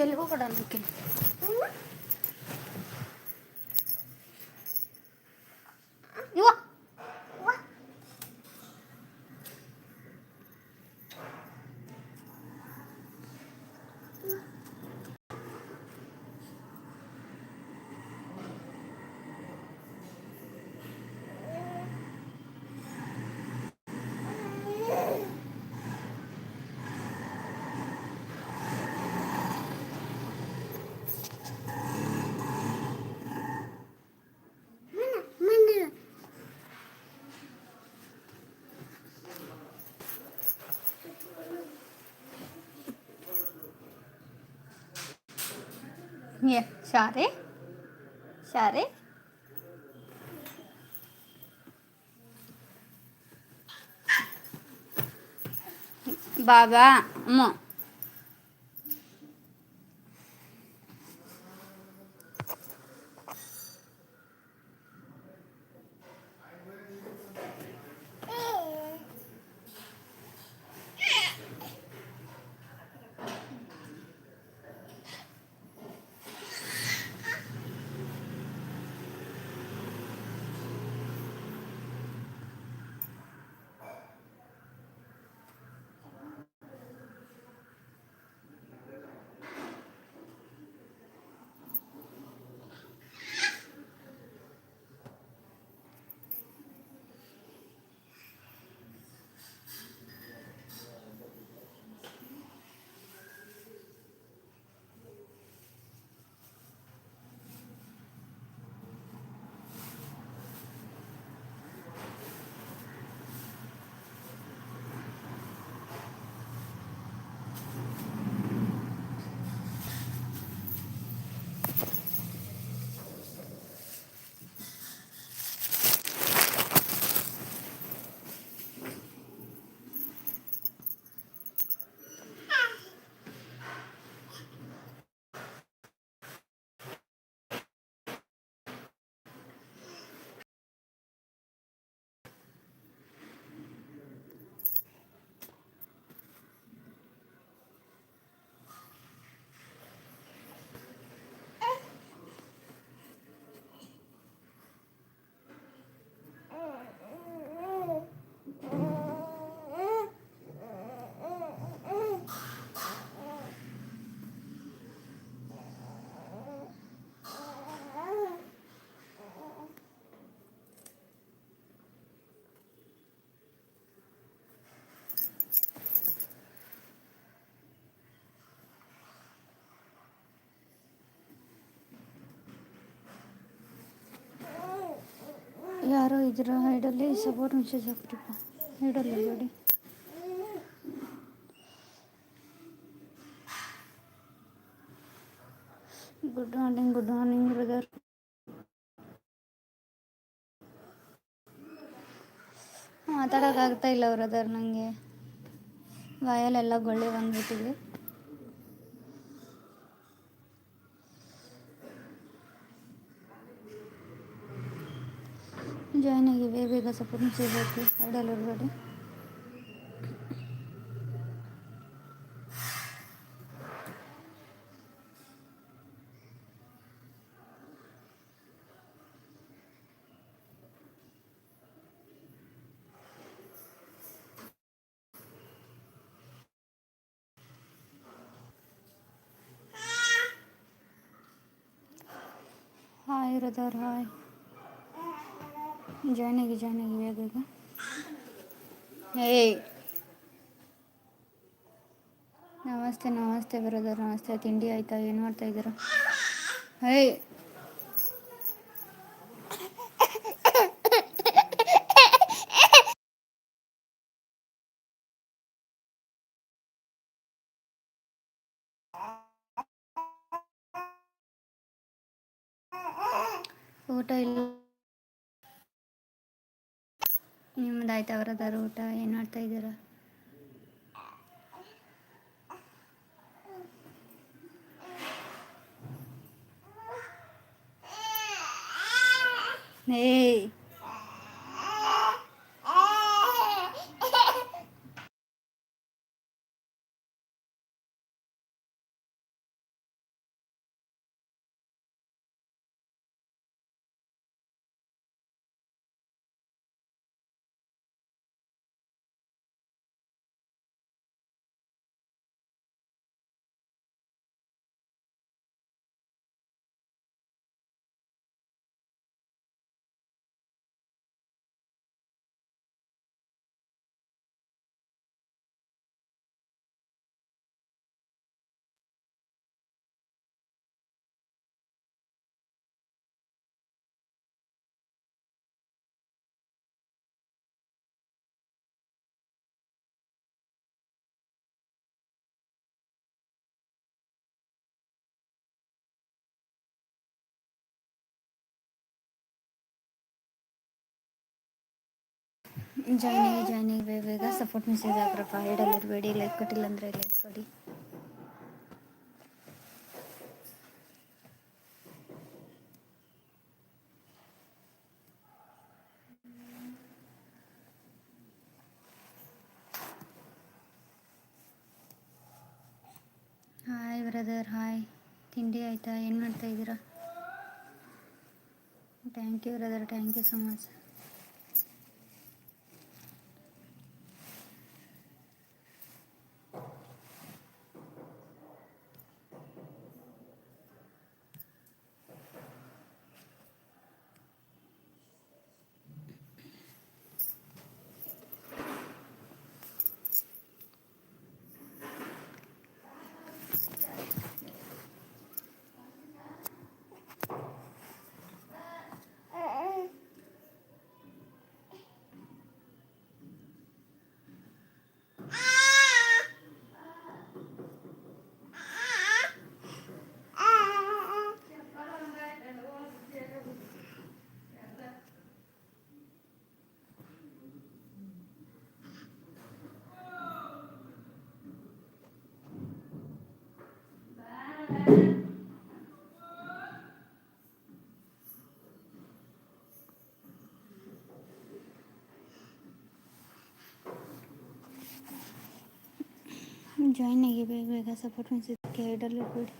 వెళ్ళిపోకడానికి Nie, siary. Siary. Baga, mau. ಯಾರೋ ಇದ್ರ, ಹೈಡಲ್ಲಿ support message ಹಾಕ್ರಿಪ್ಪ ಹೈಡಲ್ಲಿ ನೋಡಿ. Good morning good morning brother ಮಾತಾಡೋಕ್ಕಾಗ್ತಾ ಇಲ್ಲ ಬ್ರದರ್ ನನಗೆ ವಾಯಲೆಲ್ಲ ಗೊಳ್ಳೆ ಬಂದ್ಬಿಟ್ಟಿದೆ. ಜಾಯ್ನ್ ಆಗಿ ಬೇಗ ಬೇಗ ಸಪೋರ್ಟ್ ಸಿಗಬೇಕು ಹಾಕಿ ಹೈಡಲ್ಲಿ ಇರಬೇಡಿ ಹಾಯ್ ರದರ್ ಹಾಯ್ ಜಾಯ್ನ್ ಆಗಿ ಜಾಯ್ನ್ ಆಗಿ ಬೇಗ ಬೇಗ ಏಯ್. ನಮಸ್ತೆ ನಮಸ್ತೆ ಬ್ರದರ್ ನಮಸ್ತೆ. ತಿಂಡಿ ಆಯ್ತಾ? ಏನು ಮಾಡ್ತಾ ಇದ್ದೀರಾ? ಏಯ್. ಊಟ ಇಲ್ಲ. ನಿಮ್ದು ಆಯ್ತಾ ಬ್ರದರ್ ಊಟ ಏನು ಮಾಡ್ತಾ ಇದ್ದೀರಾ? ಏಯ್! ಜಾಯ್ನಿಗೆ ಜಾಯ್ನಿಗೆ ಬೇಗ ಬೇಗ ಸಪೋರ್ಟ್ ಮೆಸೇಜ್ ಹಾಕ್ರಪ್ಪ. ಹೇಳಲ್ಲ ಇರಬೇಡಿ ಲೈಕ್ ಕೊಟ್ಟಿಲ್ಲ ಅಂದರೆ ಲೈಕ್ ಕೊಡಿ ಹಾಯ್ ಬ್ರದರ್ ಹಾಯ್ ತಿಂಡಿ ಆಯಿತಾ? ಏನು ಮಾಡ್ತಾ ಇದ್ದೀರಾ? Thank you brother thank you so much join ಆಗಿ ಬೇಗ ಬೇಗ ಸಪೋರ್ಟ್ ಮೆಸೇಜ್ಗೆ ಐಡಲ್ಲಿ ಬಿಡಿ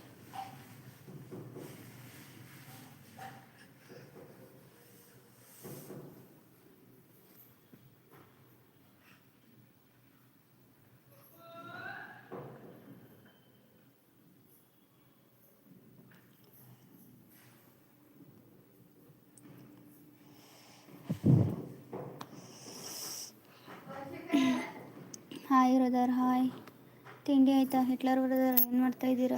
ಹಾಯ್ ಬ್ರದರ್, ಹಾಯ್. ತಿಂಡಿ ಆಯಿತಾ? ಹಿಟ್ಲರ್ ಬ್ರದರ್, ಏನು ಮಾಡ್ತಾ ಇದ್ದೀರಾ?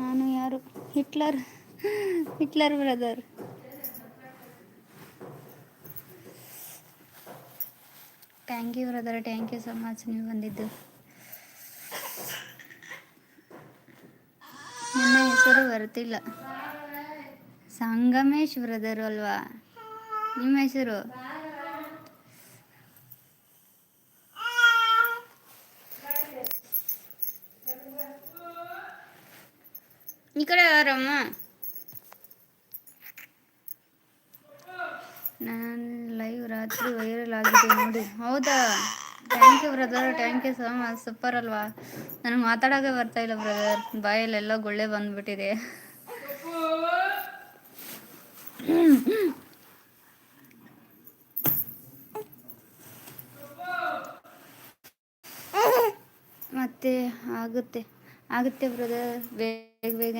ನಾನು ಯಾರು? Hitler Hitler brother. Thank you brother, thank you so much ನೀವು ಬಂದಿದ್ದು. ನನ್ನ ಹೆಸರು ಬರ್ತಿಲ್ಲ ಸಂಗಮೇಶ್ ಬ್ರದರ್ ಅಲ್ವಾ? ನಿಮ್ಮ ಹೆಸರು ಈ ಕಡೆ ಯಾರಮ್ಮ ನಾನು ಲೈವ್ ರಾತ್ರಿ ವೈರಲ್ ಆಗಿದೆ ನೋಡಿ ಹೌದಾ thank you brother thank you so much super ಅಲ್ವಾ? ನನಗೆ ಮಾತಾಡೋಕೆ ಬರ್ತಾ ಇಲ್ಲ ಬ್ರದರ್ ಬಾಯಲ್ಲೆಲ್ಲ ಗುಳ್ಳೆ ಬಂದ್ಬಿಟ್ಟಿದೆ. ಮತ್ತೆ ಆಗುತ್ತೆ. ಆಗುತ್ತೆ ಬ್ರದರ್ ಬೇಗ ಬೇಗ.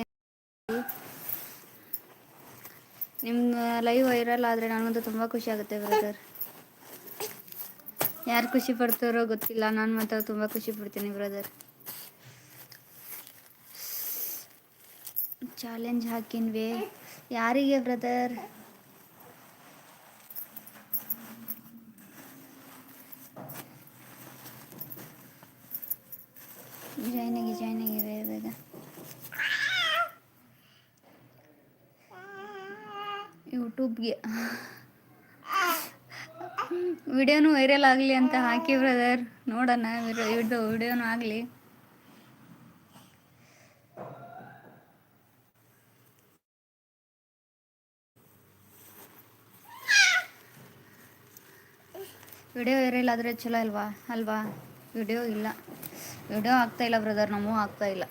ನಿಮ್ಮ ಲೈವ್ ವೈರಲ್ ಆದರೆ ನನಗಂತೂ ತುಂಬ ಖುಷಿ ಆಗುತ್ತೆ ಬ್ರದರ್ ಯಾರು ಖುಷಿ ಪಡ್ತಾರೋ ಗೊತ್ತಿಲ್ಲ. ನಾನು ಮಾತ್ರ ತುಂಬ ಖುಷಿ ಪಡ್ತೀನಿ ಬ್ರದರ್ ಚಾಲೆಂಜ್ ಹಾಕಿನ್ವಿ. ಯಾರಿಗೆ ಬ್ರದರ್ ಜಾಯ್ನ್ ಆಗಿ ಜಾಯ್ನ್ ಆಗಿ, ಬೇಗ ಬೇಗ. ಯೂಟ್ಯೂಬ್ಗೆ ವಿಡಿಯೋನು ವೈರಲ್ ಆಗಲಿ ಅಂತ ಹಾಕಿ ಬ್ರದರ್. ನೋಡೋಣ ಇದು ವಿಡಿಯೋನು ಆಗಲಿ. ವಿಡಿಯೋ ವೈರಲ್ ಆದರೆ ಚಲೋ ಅಲ್ವಾ ಅಲ್ವಾ? ವಿಡಿಯೋ ಇಲ್ಲ. ವಿಡಿಯೋ ಆಗ್ತಾ ಇಲ್ಲ ಬ್ರದರ್, ನಮಗೂ ಆಗ್ತಾ ಇಲ್ಲ.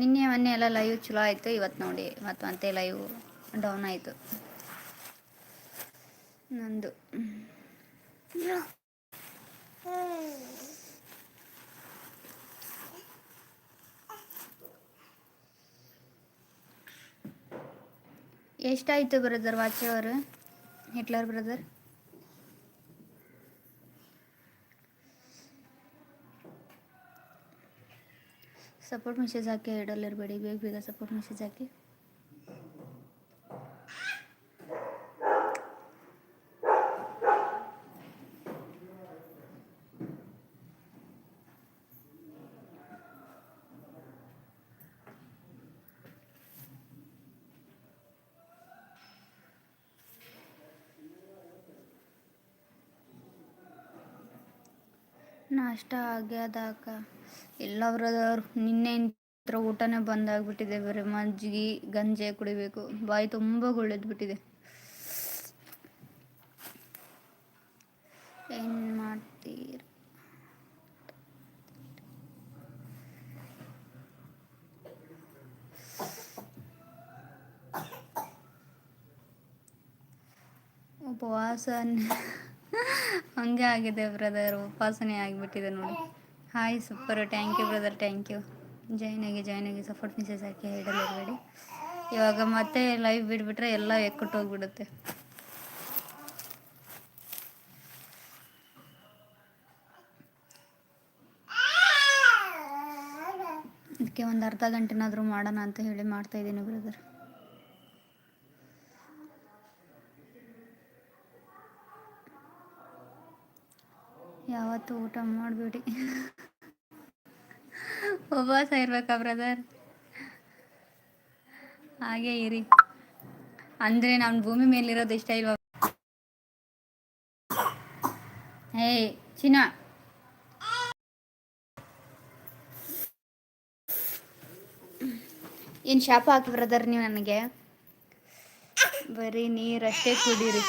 ನಿನ್ನೆ, ಮೊನ್ನೆ ಎಲ್ಲ ಲೈವ್ ಚಲೋ ಆಯಿತು, ಇವತ್ತು ನೋಡಿ ಮತ್ತು ಮತ್ತೆ ಲೈವ್ ಡೌನ್ ಆಯಿತು. ನಂದು. ಎಷ್ಟಾಯಿತು ಬ್ರದರ್ ವಾಚ್ ಅವರು? Hitler brother? ಸಪೋರ್ಟ್ ಮೆಸೇಜ್ ಹಾಕಿ ಇಡಲಿರಬೇಡಿ ಬೇಗ ಬೇಗ ಸಪೋರ್ಟ್ ಮೆಸೇಜ್ ಹಾಕಿ. ನಾಷ್ಟ ಆಗ್ಯದ ಅಕ್ಕ ಎಲ್ಲ ನಿನ್ನೆ ಹತ್ರ ಊಟನೇ ಬಂದಾಗ್ಬಿಟ್ಟಿದೆ ಬರೀ ಮಜ್ಜಿಗೆ ಗಂಜೆ ಕುಡಿಬೇಕು. ಬಾಯಿ ತುಂಬ ಬಿಟ್ಟಿದೆ. ಏನು ಮಾಡ್ತೀರಿ? ಉಪವಾಸ ಹಂಗೆ ಆಗಿದೆ ಬ್ರದರ್, ಉಪಾಸನೆ ಆಗಿಬಿಟ್ಟಿದೆ ನೋಡಿ. Hi super thank you brother thank you join ಆಗಿ ಜಾಯ್ನ್ ಆಗಿ ಸಪೋರ್ಟ್ ಮೆಸೇಜ್ ಹಾಕಿ ಹೇಳಬೇಡಿ ಇವಾಗ ಮತ್ತೆ ಲೈವ್ ಬಿಟ್ಬಿಟ್ರೆ ಎಲ್ಲ ಎಕ್ಕಟ್ಟೋಗ್ಬಿಡುತ್ತೆ ಅದಕ್ಕೆ ಒಂದು ಅರ್ಧ ಗಂಟೆನಾದರೂ ಮಾಡೋಣ ಅಂತ ಹೇಳಿ ಮಾಡ್ತಾ ಇದ್ದೀನಿ ಬ್ರದರ್ ಯಾವತ್ತು ಊಟ ಮಾಡಿಬಿಡಿ. ಉಪವಾಸ ಇರ್ಬೇಕಾ ಬ್ರದರ್ ಹಾಗೆ ಇರಿ. ಅಂದ್ರೆ ನಾನು ಭೂಮಿ ಮೇಲಿರೋದು ಇಷ್ಟ ಇಲ್ವಾ? ಏಯ್ ಚಿನ್ನ. ಏನು ಶಾಪ ಹಾಕಿ ಬ್ರದರ್ ನೀವು ನನಗೆ? ಬರೀ ನೀರಷ್ಟೇ ಕುಡೀರಿ.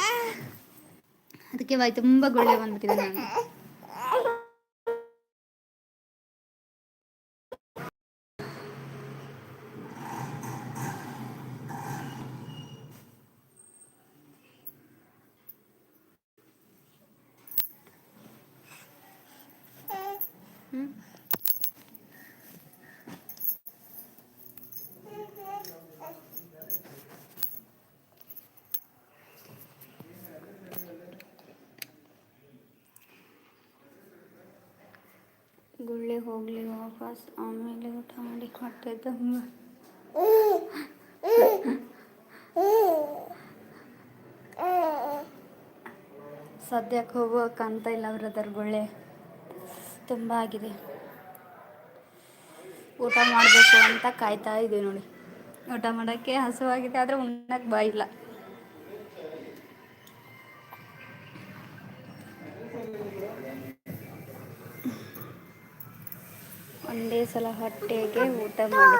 ಅದಕ್ಕೆ ವಾಯ್ ತುಂಬ ಗುಳ್ಳೆ ಬಂದ್ಬಿಟ್ಟಿದೆ ನನಗೆ ಗುಳ್ಳೆ ಹೋಗಲಿ, ವಾಪಸ್. ಆಮೇಲೆ ಊಟ ಮಾಡಿ ತುಂಬ ಸದ್ಯಕ್ಕೆ ಹೋಗೋಕೆ ಅಂತ ಇಲ್ಲ ಬ್ರದರ್ ಗುಳ್ಳೆ. ತುಂಬ ಆಗಿದೆ. ಊಟ ಮಾಡಬೇಕು ಅಂತ ಕಾಯ್ತಾ ಇದೆ ನೋಡಿ. ಊಟ ಮಾಡೋಕ್ಕೆ ಹಸುವಾಗಿದೆ, ಆದರೆ ಉಣ್ಣಕ್ಕೆ ಬಾಯಿಲ್ಲ. ಒಂದೇ ಸಲ ಹೊಟ್ಟೆಗೆ ಊಟ ಮಾಡಿ.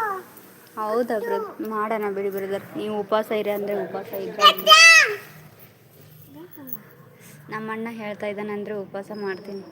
ಹೌದಾ ಬ್ರ? ಮಾಡೋಣ ಬಿಡಿ ಬ್ರದರ್. ನೀವು ಉಪವಾಸ ಇರಿ ಅಂದರೆ ಉಪವಾಸ ಇದ್ದ ನಮ್ಮಣ್ಣ ಹೇಳ್ತಾ ಇದ್ದಾನೆ ಅಂದರೆ ಉಪವಾಸ ಮಾಡ್ತೀನಿ.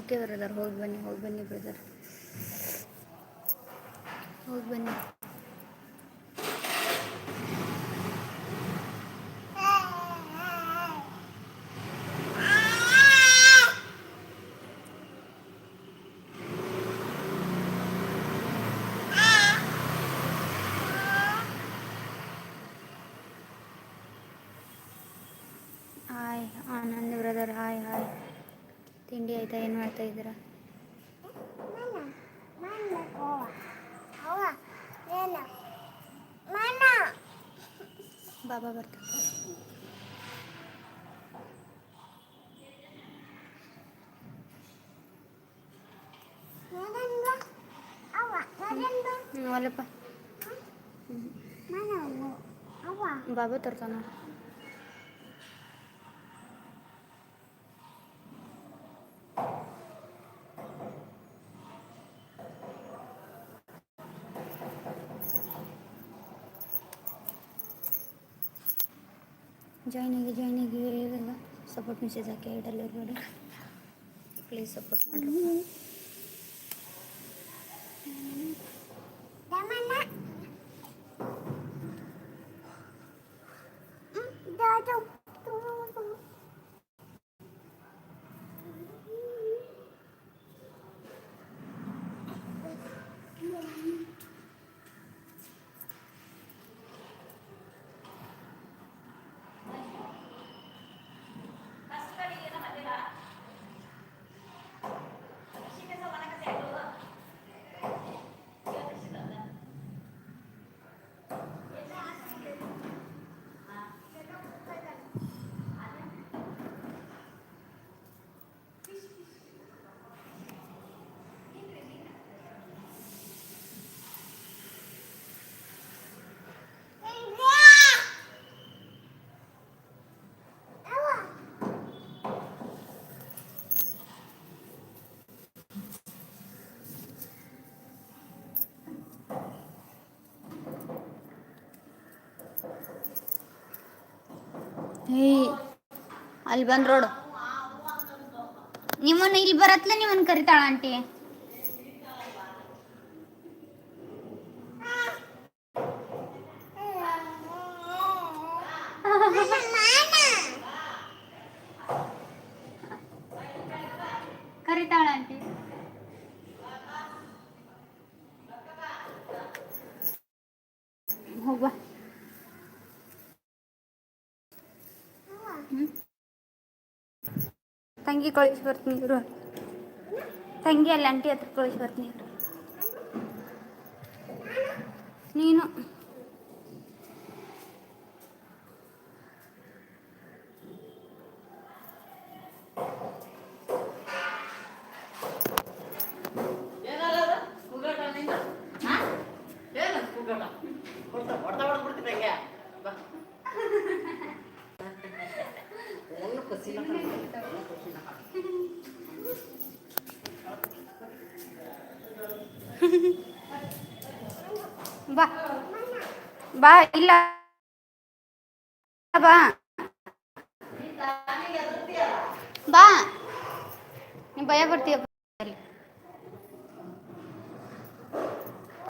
ಓಕೆ ಬ್ರದರ್ ಹೋಗಿ ಬನ್ನಿ ಹೋಗಿ ಬನ್ನಿ ಬ್ರದರ್ ಹೋಗಿ ಬನ್ನಿ hi Anand brother hi hi ತಿಂಡಿ ಆಯ್ತಾ? ಏನು ಮಾಡ್ತಾ ಇದ್ದೀರಾ? ಬಾಬಾ ಬರ್ತಾ ಅಲ್ಲಪ್ಪ. ಬಾಬಾ ತರ್ತಾನ. ಜಾಯ್ನ್ ಆಗಿ ಜಾಯ್ನ್ ಆಗಿ ಸಪೋರ್ಟ್ ಮೆಸೇಜ್ ಹಾಕಿ ಐಡಲ್ಲಿ ಇರಬೇಡಿ ಪ್ಲೀಸ್ ಸಪೋರ್ಟ್ ಮಾಡಿ ಏಯ್ ಅಲ್ಲಿ ಬಂದ್ ರೋಡು. ನಿಮ್ಮನ್ನ ಇಲ್ಲಿ ಬರತ್ಲೆ ನಿಮ್ಮನ್ನ ಕರಿತಾಳ ಆಂಟಿ ಕರಿತಾಳ ಆಂಟಿ ಹೋಗ್ಬಾ ಹ್ಮ್? ತಂಗಿ ಕಳಿಸಿ ಬರ್ತೀನಿ ಇರು ತಂಗಿ ಅಲ್ಲಿ ಆಂಟಿ ಹತ್ರ ಕಳಿಸಿ ಬರ್ತೀನಿ ಇರು. ನೀನು weil y